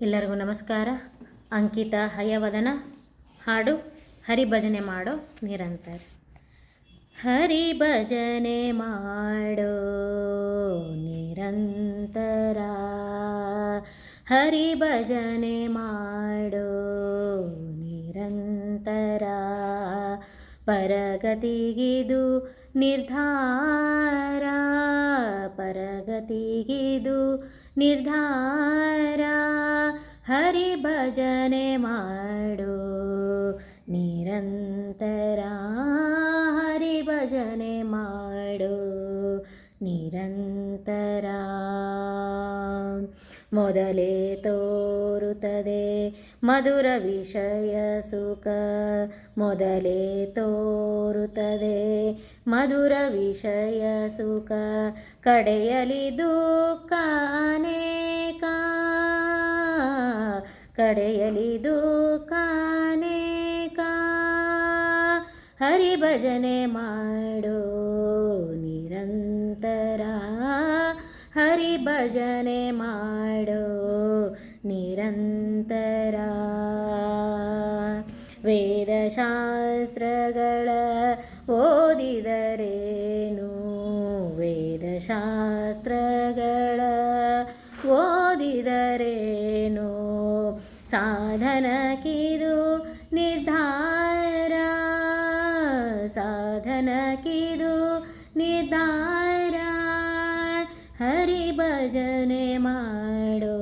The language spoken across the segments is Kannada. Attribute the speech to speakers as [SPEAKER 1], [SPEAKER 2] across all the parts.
[SPEAKER 1] ಎಲ್ಲರಿಗೂ ನಮಸ್ಕಾರ. ಅಂಕಿತ, ಹಯವದನ, ಹಾಡು, ಹರಿಭಜನೆ ಮಾಡೋ ನಿರಂತರ. ಹರಿಭಜನೆ ಮಾಡೋ ನಿರಂತರ. ಹರಿಭಜನೆ ಮಾಡೋ ನಿರಂತರ. ಪರಗತಿಗಿದು ನಿರ್ಧಾರ. ಪರಗತಿಗಿದು ನಿರ್ಧಾರ. ಹರಿಭಜನೆ ಮಾಡು. ನಿರಂತರ ಹರಿಭಜನೆ ಮಾಡು. ನಿರಂತರ ಮೊದಲೇ ತೋರುತ್ತದೆ ಮಧುರ ವಿಷಯ ಸುಖ. ಮೊದಲೇ ತೋರುತ್ತದೆ ಮಧುರ ವಿಷಯ ಸುಖ. ಕಡೆಯಲಿ ದುಃಖ ಅನೇಕ ಕಾನೇಕ ಹರಿ ಭಜನೆ ಮಾಡೋ ನಿರಂತರ. ನಿರಂತರ ಹರಿಭಜನೆ ಮಾಡೋ ನಿರಂತರ. ವೇದಶಾಸ್ತ್ರಗಳ ಓದಿದರೇನು? ವೇದಶಾಸ್ತ್ರಗಳ ಸಾಧನಕ್ಕಿದು ನಿರ್ಧಾರ. ಸಾಧನಕ್ಕಿದು ನಿರ್ಧಾರ. ಹರಿಭಜನೆ ಮಾಡೋ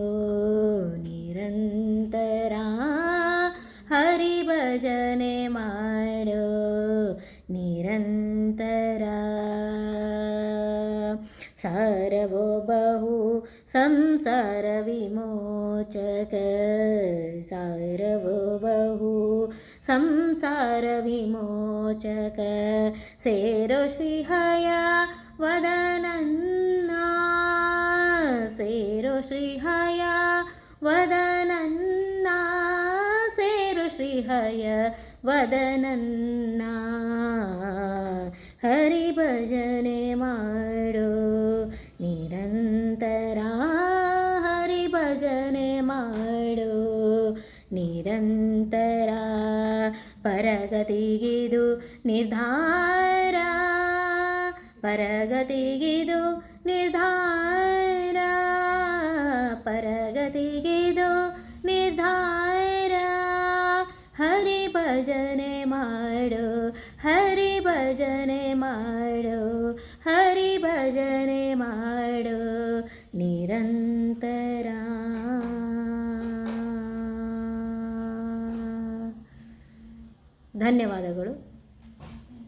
[SPEAKER 1] ನಿರಂತರ. ಹರಿಭಜನೆ ಮಾಡೋ ನಿರಂತರ. सारवो बहु संसारविमोचक। सारवो बहु संसारविमोचक। शेरुशिंहया वदन शेरुशिंहया वदनन्ना। शेरुशिहय वदनं न हरिभजने ನಿರಂತರ ಹರಿಭಜನೆ ಮಾಡು. ನಿರಂತರ ಪರಗತಿಗಿದು ನಿರ್ಧಾರ. ಪರಗತಿಗಿದು ನಿರ್ಧಾರ. ಪರಗತಿಗಿದು ನಿರ್ಧಾರ. ಹರಿ ಭಜನೆ ಮಾಡು. ಹರಿಭಜನೆ ಮಾಡು. ಹರಿಭಜನೆ ಮಾಡು ಧನ್ಯವಾದಗಳು.